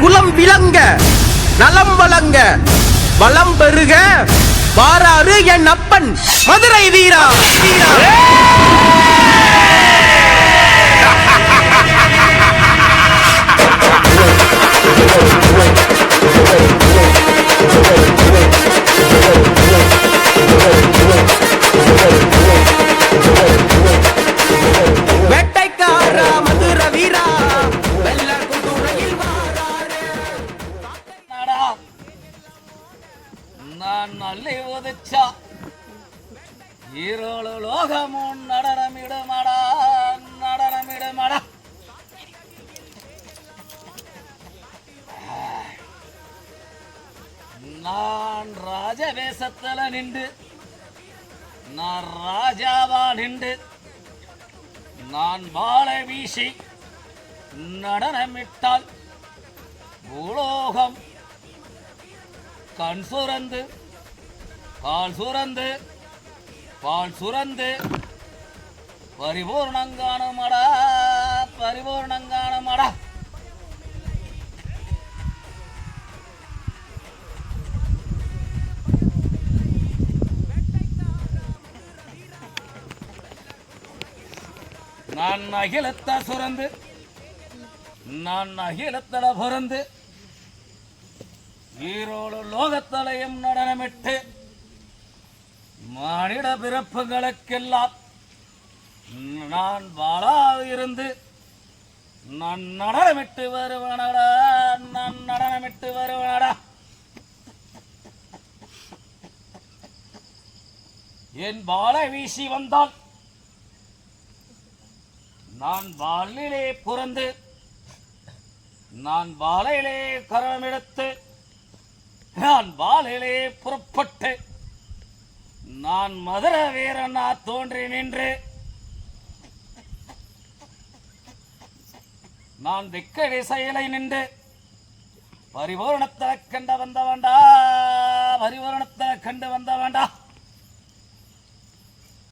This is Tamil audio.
குலம் விளங்க நலம் வழங்க வளம் பெருக வாராறு என் அப்பன் மதுரை வீரா. வேட்டைக்காரா மதுர வீரா. நான் நல்லி உதிச்ச. ஈரோடு லோகமும் நடனமிடுமடா நடனமிடுமடா. நான் ராஜவேஷத்துல நின்று நான் ராஜாவா நின்று நான் வாழை வீசி நடனமிட்டால் பூலோகம் கண் சுரந்து பால் சுரந்து பால் சுரந்து பரிபூர்ணங்கானமடா பரிபூர்ணங்கானமடா. நான் அகிலத்த சுரந்து நான் அகிலத்தட பிறந்து ஈரோடு லோகத்தலையும் நடனமிட்டு மானிட பிறப்புகளுக்கெல்லாம் நான் வாழாது இருந்து நான் நடனமிட்டு வருவனடா நான் நடனமிட்டு வருவனடா. என் வாழை வீசி வந்தால் நான் வாழிலே புறந்து நான் வாழையிலே கரணம் எடுத்து நான் வாழையிலே புறப்பட்டு நான் மதுர வீரனா தோன்றி நின்று நான் திக்கடி செயலை நின்று பரிபூரணத்தை கண்டு வந்த வேண்டா பரிபூரணத்தை கண்டு வந்த வேண்டா